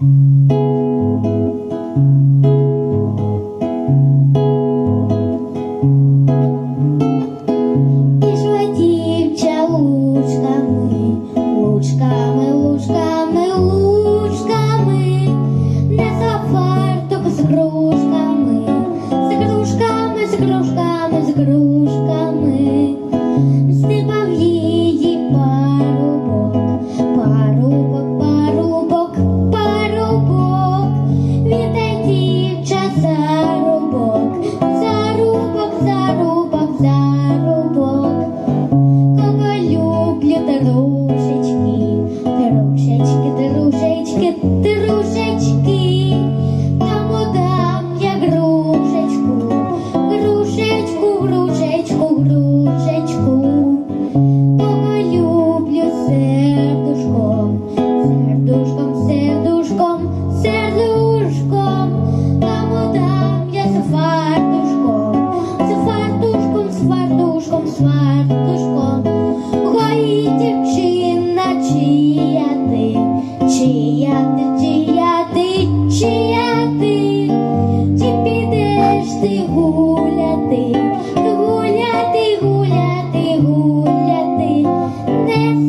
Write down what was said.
you. рушечки, та я грушечку, грушечку, грушечку, грушечку, тебе сердушком, сердушком, сердушком, сердушком, там удам я з фартушком, фартушком, з фартушком.